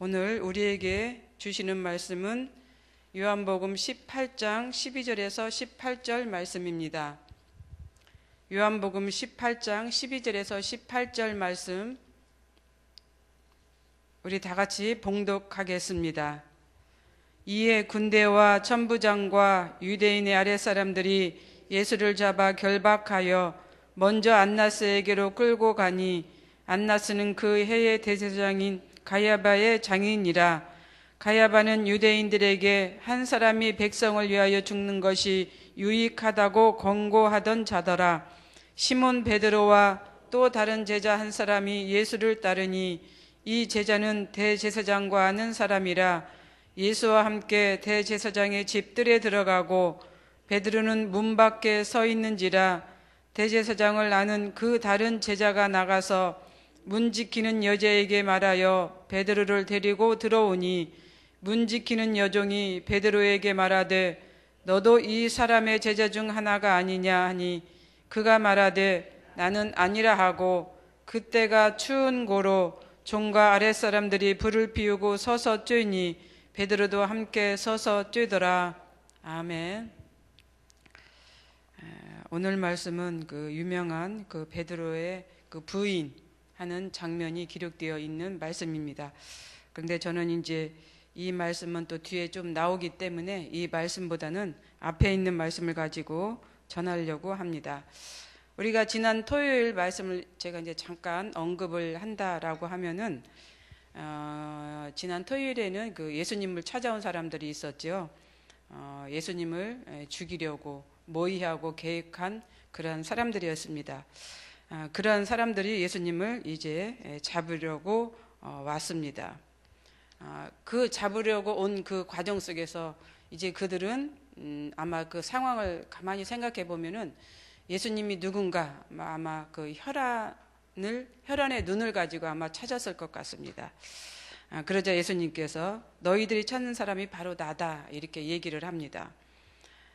오늘 우리에게 주시는 말씀은 요한복음 18장 12절에서 18절 말씀입니다. 요한복음 18장 12절에서 18절 말씀 우리 다 같이 봉독하겠습니다. 이에 군대와 천부장과 유대인의 아랫 사람들이 예수를 잡아 결박하여 먼저 안나스에게로 끌고 가니 안나스는 그 해의 대제사장인 가야바의 장인이라. 가야바는 유대인들에게 한 사람이 백성을 위하여 죽는 것이 유익하다고 권고하던 자더라. 시몬 베드로와 또 다른 제자 한 사람이 예수를 따르니 이 제자는 대제사장과 아는 사람이라. 예수와 함께 대제사장의 집들에 들어가고 베드로는 문 밖에 서 있는지라 대제사장을 아는 그 다른 제자가 나가서 문 지키는 여자에게 말하여 베드로를 데리고 들어오니 문 지키는 여종이 베드로에게 말하되 너도 이 사람의 제자 중 하나가 아니냐 하니 그가 말하되 나는 아니라 하고 그때가 추운 고로 종과 아랫사람들이 불을 피우고 서서 쬐니 베드로도 함께 서서 쬐더라. 아멘. 오늘 말씀은 그 유명한 그 베드로의 그 부인 하는 장면이 기록되어 있는 말씀입니다. 그런데 저는 이제 이 말씀은 또 뒤에 좀 나오기 때문에 이 말씀보다는 앞에 있는 말씀을 가지고 전하려고 합니다. 우리가 지난 토요일 말씀을 제가 이제 잠깐 언급을 한다라고 하면은 어, 지난 토요일에는 그 예수님을 찾아온 사람들이 있었죠. 어, 예수님을 죽이려고 모의하고 계획한 그러한 사람들이었습니다. 어, 그러한 사람들이 예수님을 이제 잡으려고 어, 왔습니다. 어, 그 잡으려고 온 그 과정 속에서 이제 그들은 음, 아마 그 상황을 가만히 생각해 보면은 예수님이 누군가 아마 그 혈안을 혈안의 눈을 가지고 아마 찾았을 것 같습니다. 아, 그러자 예수님께서 너희들이 찾는 사람이 바로 나다 이렇게 얘기를 합니다.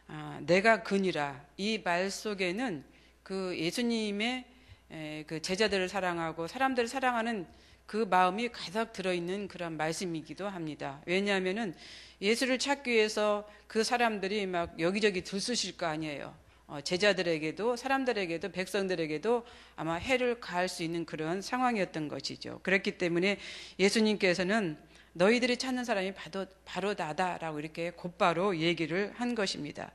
아, 내가 그니라 이 말 속에는 그 예수님의 에, 그 제자들을 사랑하고 사람들을 사랑하는 그 마음이 가득 들어있는 그런 말씀이기도 합니다. 왜냐하면은 예수를 찾기 위해서 그 사람들이 막 여기저기 들쑤실 거 아니에요. 어, 제자들에게도 사람들에게도 백성들에게도 아마 해를 가할 수 있는 그런 상황이었던 것이죠. 그렇기 때문에 예수님께서는 너희들이 찾는 사람이 바로, 바로 나다라고 이렇게 곧바로 얘기를 한 것입니다.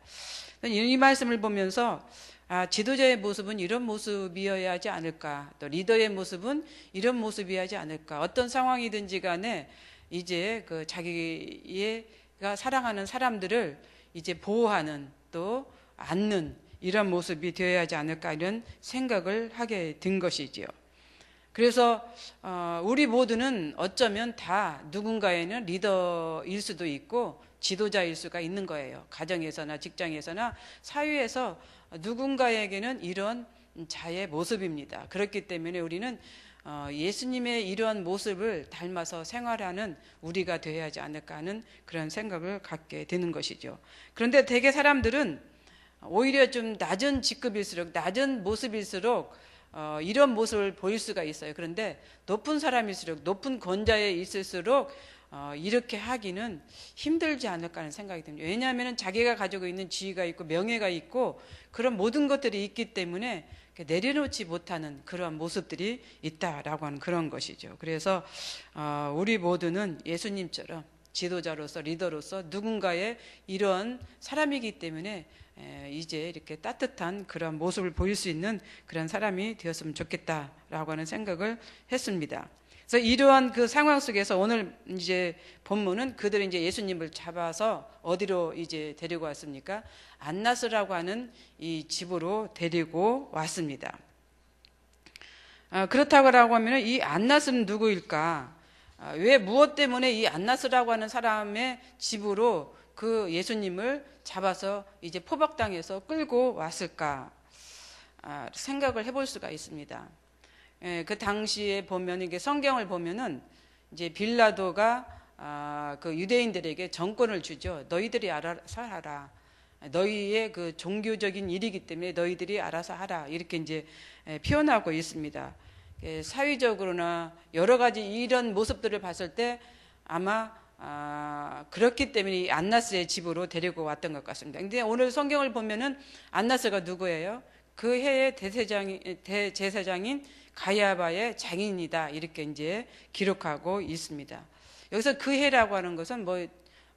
이 말씀을 보면서 아, 지도자의 모습은 이런 모습이어야 하지 않을까. 또 리더의 모습은 이런 모습이어야 하지 않을까. 어떤 상황이든지 간에 이제 그 자기가 사랑하는 사람들을 이제 보호하는 또 안는 이런 모습이 되어야 하지 않을까 이런 생각을 하게 된 것이지요. 그래서 어, 우리 모두는 어쩌면 다 누군가에는 리더일 수도 있고 지도자일 수가 있는 거예요. 가정에서나 직장에서나 사회에서 누군가에게는 이런 자의 모습입니다. 그렇기 때문에 우리는 어, 예수님의 이러한 모습을 닮아서 생활하는 우리가 되어야 하지 않을까 하는 그런 생각을 갖게 되는 것이죠. 그런데 대개 사람들은 오히려 좀 낮은 직급일수록 낮은 모습일수록 어, 이런 모습을 보일 수가 있어요. 그런데 높은 사람일수록 높은 권자에 있을수록 어, 이렇게 하기는 힘들지 않을까 하는 생각이 듭니다. 왜냐하면 자기가 가지고 있는 지위가 있고 명예가 있고 그런 모든 것들이 있기 때문에 내려놓지 못하는 그런 모습들이 있다라고 하는 그런 것이죠. 그래서 어, 우리 모두는 예수님처럼 지도자로서 리더로서 누군가의 이런 사람이기 때문에 이제 이렇게 따뜻한 그런 모습을 보일 수 있는 그런 사람이 되었으면 좋겠다라고 하는 생각을 했습니다. 그래서 이러한 그 상황 속에서 오늘 이제 본문은 그들이 이제 예수님을 잡아서 어디로 이제 데리고 왔습니까? 안나스라고 하는 이 집으로 데리고 왔습니다. 아, 그렇다고 하면 이 안나스는 누구일까? 아, 왜 무엇 때문에 이 안나스라고 하는 사람의 집으로 그 예수님을 잡아서 이제 포박당해서 끌고 왔을까 아, 생각을 해볼 수가 있습니다. 예, 그 당시에 보면 이게 성경을 보면은 이제 빌라도가 아, 그 유대인들에게 정권을 주죠. 너희들이 알아서 하라. 너희의 그 종교적인 일이기 때문에 너희들이 알아서 하라. 이렇게 이제 예, 표현하고 있습니다. 예, 사회적으로나 여러 가지 이런 모습들을 봤을 때 아마 아, 그렇기 때문에 이 안나스의 집으로 데리고 왔던 것 같습니다. 근데 오늘 성경을 보면은 안나스가 누구예요? 그 해의 대세장 대제사장인 가야바의 장인이다 이렇게 이제 기록하고 있습니다. 여기서 그 해라고 하는 것은 뭐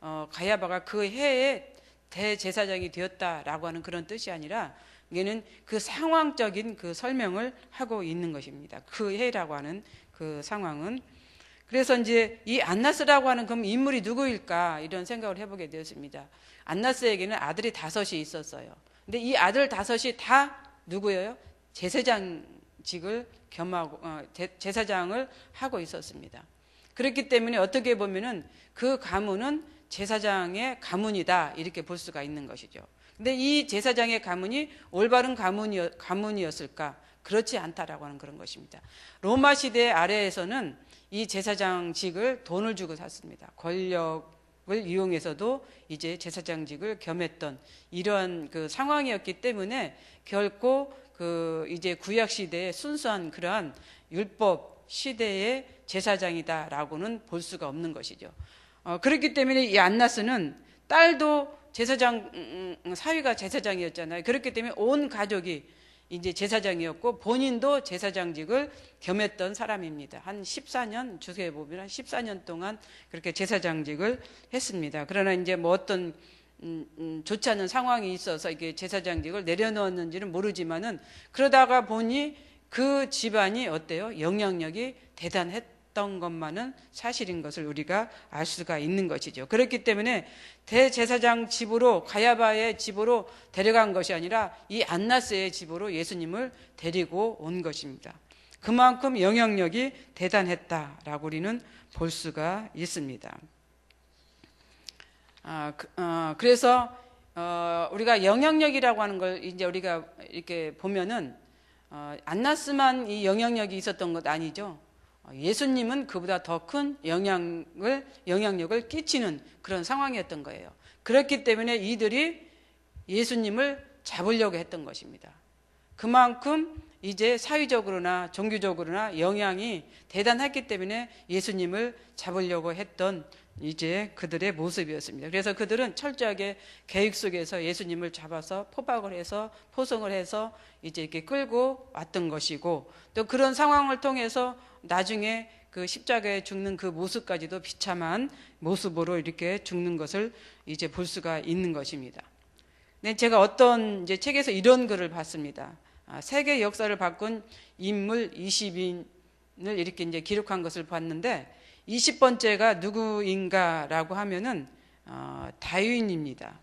어, 가야바가 그 해의 대제사장이 되었다라고 하는 그런 뜻이 아니라 이게는 그 상황적인 그 설명을 하고 있는 것입니다. 그 해라고 하는 그 상황은 그래서 이제 이 안나스라고 하는 그럼 인물이 누구일까 이런 생각을 해보게 되었습니다. 안나스에게는 아들이 다섯이 있었어요. 근데 이 아들 다섯이 다 누구예요? 제사장직을 겸하고 어, 제사장을 하고 있었습니다. 그렇기 때문에 어떻게 보면은 그 가문은 제사장의 가문이다 이렇게 볼 수가 있는 것이죠. 근데 이 제사장의 가문이 올바른 가문이었, 가문이었을까? 그렇지 않다라고 하는 그런 것입니다. 로마 시대 아래에서는 이 제사장직을 돈을 주고 샀습니다. 권력을 이용해서도 이제 제사장직을 겸했던 이러한 그 상황이었기 때문에 결코 그 이제 구약 시대의 순수한 그러한 율법 시대의 제사장이다라고는 볼 수가 없는 것이죠. 어, 그렇기 때문에 이 안나스는 딸도 제사장 음, 음, 사위가 제사장이었잖아요. 그렇기 때문에 온 가족이 이제 제사장이었고 본인도 제사장직을 겸했던 사람입니다. 한 14년 주세에 보면 한 14년 동안 그렇게 제사장직을 했습니다. 그러나 이제 뭐 어떤 음, 음, 좋지 않은 상황이 있어서 이게 제사장직을 내려놓았는지는 모르지만은 그러다가 보니 그 집안이 어때요? 영향력이 대단 했던 것만은 사실인 것을 우리가 알 수가 있는 것이죠. 그렇기 때문에 대제사장 집으로 가야바의 집으로 데려간 것이 아니라 이 안나스의 집으로 예수님을 데리고 온 것입니다. 그만큼 영향력이 대단했다라고 우리는 볼 수가 있습니다. 아, 그, 어, 그래서 어, 우리가 영향력이라고 하는 걸 이제 우리가 이렇게 보면은 어, 안나스만 이 영향력이 있었던 것 아니죠. 어, 예수님은 그보다 더 큰 영향을 영향력을 끼치는 그런 상황이었던 거예요. 그렇기 때문에 이들이 예수님을 잡으려고 했던 것입니다. 그만큼 이제 사회적으로나 종교적으로나 영향이 대단했기 때문에 예수님을 잡으려고 했던 이제 그들의 모습이었습니다. 그래서 그들은 철저하게 계획 속에서 예수님을 잡아서 포박을 해서 포성을 해서 이제 이렇게 끌고 왔던 것이고 또 그런 상황을 통해서 나중에 그 십자가에 죽는 그 모습까지도 비참한 모습으로 이렇게 죽는 것을 이제 볼 수가 있는 것입니다. 네, 제가 어떤 이제 책에서 이런 글을 봤습니다. 아, 세계 역사를 바꾼 인물 20인을 이렇게 이제 기록한 것을 봤는데 20번째가 누구인가라고 하면은 어, 다윈입니다.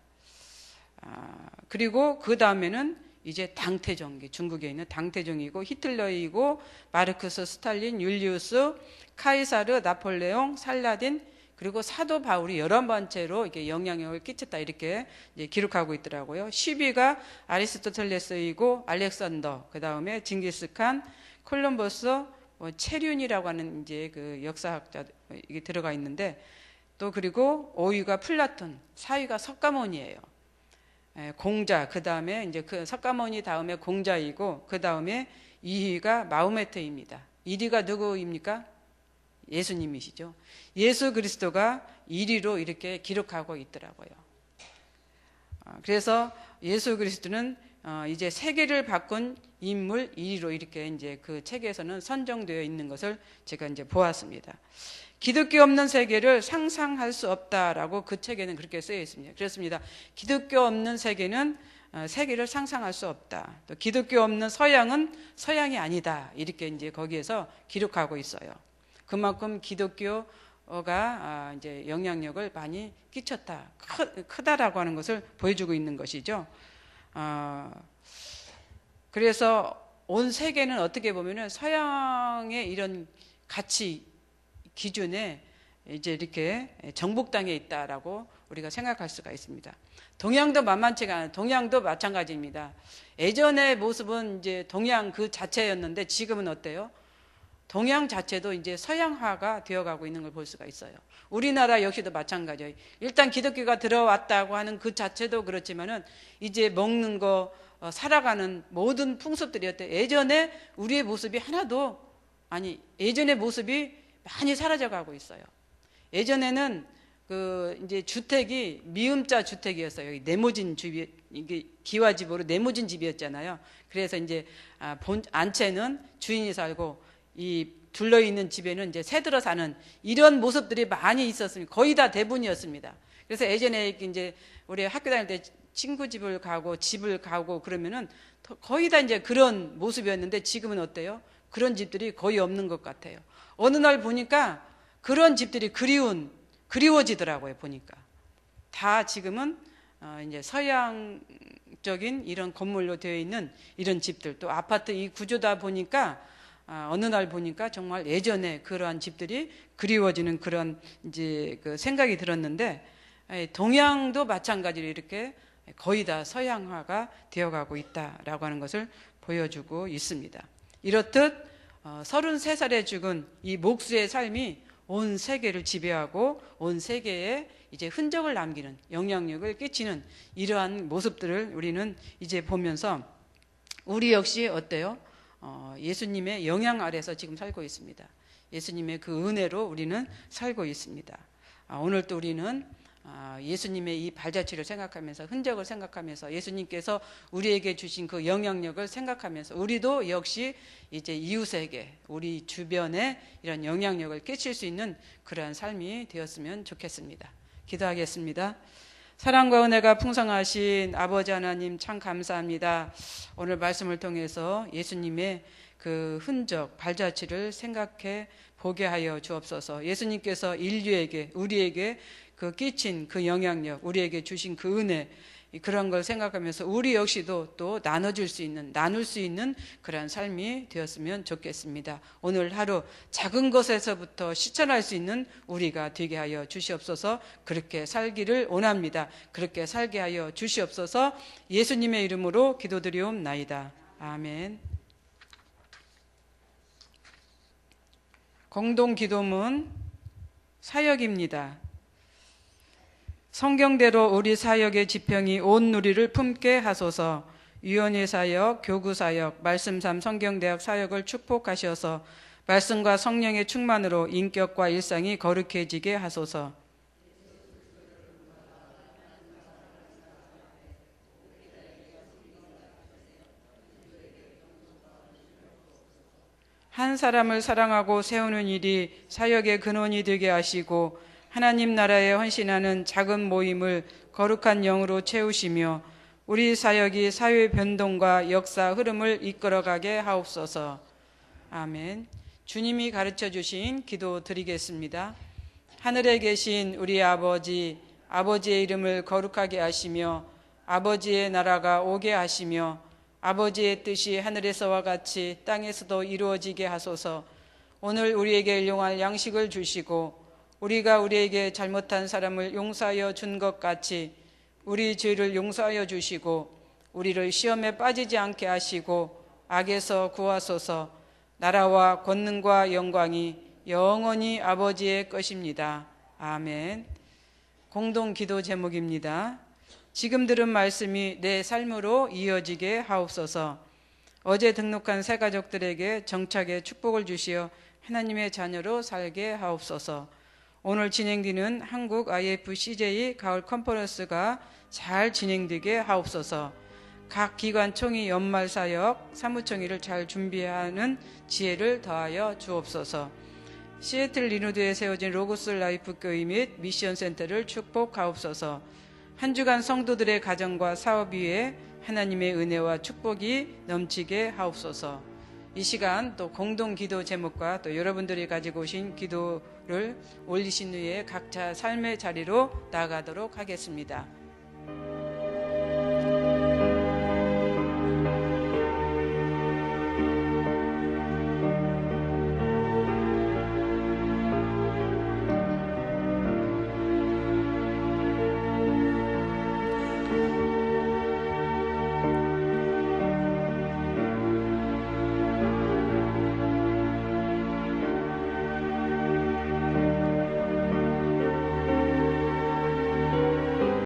아, 그리고 그 다음에는 이제 당태종기 중국에 있는 당태종이고 히틀러이고 마르크스 스탈린 율리우스 카이사르 나폴레옹 살라딘 그리고 사도 바울이 여러 번째로 이게 영향력을 끼쳤다 이렇게 기록하고 있더라고요. 10위가 아리스토텔레스이고 알렉산더 그 다음에 징기스칸 콜럼버스 뭐 체륜이라고 하는 이제 그 역사학자 이게 들어가 있는데 또 그리고 5위가 플라톤, 4위가 석가모니예요. 예, 공자, 그 다음에 이제 그 석가모니 다음에 공자이고 그 다음에 2위가 마우메트입니다. 1위가 누구입니까? 예수님이시죠. 예수 그리스도가 1위로 이렇게 기록하고 있더라고요. 아, 그래서 예수 그리스도는 어, 이제 세계를 바꾼 인물 1위로 이렇게 이제 그 책에서는 선정되어 있는 것을 제가 이제 보았습니다. 기독교 없는 세계를 상상할 수 없다라고 그 책에는 그렇게 쓰여 있습니다. 그렇습니다. 기독교 없는 세계는 어, 세계를 상상할 수 없다. 또 기독교 없는 서양은 서양이 아니다. 이렇게 이제 거기에서 기록하고 있어요. 그만큼 기독교가 아, 이제 영향력을 많이 끼쳤다. 크다라고 하는 것을 보여주고 있는 것이죠. 어, 그래서 온 세계는 어떻게 보면은 서양의 이런 가치 기준에 이제 이렇게 정복당해 있다라고 우리가 생각할 수가 있습니다. 동양도 만만치가 않아요. 동양도 마찬가지입니다. 예전의 모습은 이제 동양 그 자체였는데 지금은 어때요? 동양 자체도 이제 서양화가 되어가고 있는 걸 볼 수가 있어요. 우리나라 역시도 마찬가지예요. 일단 기독교가 들어왔다고 하는 그 자체도 그렇지만은 이제 먹는 거, 어, 살아가는 모든 풍습들이었대. 예전에 우리의 모습이 하나도 아니 예전의 모습이 많이 사라져 가고 있어요. 예전에는 그 이제 주택이 미음자 주택이었어요. 여기 네모진 집이 이게 기와집으로 네모진 집이었잖아요. 그래서 이제 아, 본 안채는 주인이 살고 이 둘러 있는 집에는 이제 새들어 사는 이런 모습들이 많이 있었습니다. 거의 다 대부분이었습니다. 그래서 예전에 이제 우리 학교 다닐 때 친구 집을 가고 집을 가고 그러면은 거의 다 이제 그런 모습이었는데 지금은 어때요? 그런 집들이 거의 없는 것 같아요. 어느 날 보니까 그런 집들이 그리운 그리워지더라고요 보니까 다 지금은 어 이제 서양적인 이런 건물로 되어 있는 이런 집들 또 아파트 이 구조다 보니까 어 어느 날 보니까 정말 예전에 그러한 집들이 그리워지는 그런 이제 그 생각이 들었는데 동양도 마찬가지로 이렇게 거의 다 서양화가 되어가고 있다라고 하는 것을 보여주고 있습니다. 이렇듯 33살에 어, 죽은 이 목수의 삶이 온 세계를 지배하고 온 세계에 이제 흔적을 남기는 영향력을 끼치는 이러한 모습들을 우리는 이제 보면서 우리 역시 어때요? 어, 예수님의 영향 아래서 지금 살고 있습니다. 예수님의 그 은혜로 우리는 살고 있습니다. 아, 오늘 또 우리는 아, 예수님의 이 발자취를 생각하면서 흔적을 생각하면서 예수님께서 우리에게 주신 그 영향력을 생각하면서 우리도 역시 이제 이웃에게 우리 주변에 이런 영향력을 끼칠 수 있는 그러한 삶이 되었으면 좋겠습니다. 기도하겠습니다. 사랑과 은혜가 풍성하신 아버지 하나님 참 감사합니다. 오늘 말씀을 통해서 예수님의 그 흔적, 발자취를 생각해 보게 하여 주옵소서. 예수님께서 인류에게, 우리에게 그 끼친 그 영향력, 우리에게 주신 그 은혜, 그런 걸 생각하면서 우리 역시도 또 나눠줄 수 있는, 나눌 수 있는 그러한 삶이 되었으면 좋겠습니다. 오늘 하루 작은 것에서부터 실천할 수 있는 우리가 되게 하여 주시옵소서 그렇게 살기를 원합니다. 그렇게 살게 하여 주시옵소서 예수님의 이름으로 기도드리옵나이다. 아멘. 공동 기도문 사역입니다. 성경대로 우리 사역의 지평이 온 누리를 품게 하소서 위원회 사역, 교구 사역, 말씀삼 성경대학 사역을 축복하셔서 말씀과 성령의 충만으로 인격과 일상이 거룩해지게 하소서. 한 사람을 사랑하고 세우는 일이 사역의 근원이 되게 하시고 하나님 나라에 헌신하는 작은 모임을 거룩한 영으로 채우시며 우리 사역이 사회 변동과 역사 흐름을 이끌어가게 하옵소서. 아멘. 주님이 가르쳐 주신 기도 드리겠습니다. 하늘에 계신 우리 아버지, 아버지의 이름을 거룩하게 하시며 아버지의 나라가 오게 하시며 아버지의 뜻이 하늘에서와 같이 땅에서도 이루어지게 하소서. 오늘 우리에게 일용할 양식을 주시고 우리가 우리에게 잘못한 사람을 용서하여 준 것 같이 우리 죄를 용서하여 주시고 우리를 시험에 빠지지 않게 하시고 악에서 구하소서 나라와 권능과 영광이 영원히 아버지의 것입니다. 아멘. 공동 기도 제목입니다. 지금 들은 말씀이 내 삶으로 이어지게 하옵소서. 어제 등록한 새 가족들에게 정착의 축복을 주시어 하나님의 자녀로 살게 하옵소서. 오늘 진행되는 한국 IFCJ 가을 컨퍼런스가 잘 진행되게 하옵소서. 각 기관 총회 연말 사역 사무총회를 잘 준비하는 지혜를 더하여 주옵소서. 시애틀 리노드에 세워진 로고스 라이프 교회 및 미션 센터를 축복하옵소서. 한 주간 성도들의 가정과 사업 위에 하나님의 은혜와 축복이 넘치게 하옵소서. 이 시간 또 공동 기도 제목과 또 여러분들이 가지고 오신 기도 를 올리신 후에 각자 삶의 자리로 나가도록 하겠습니다.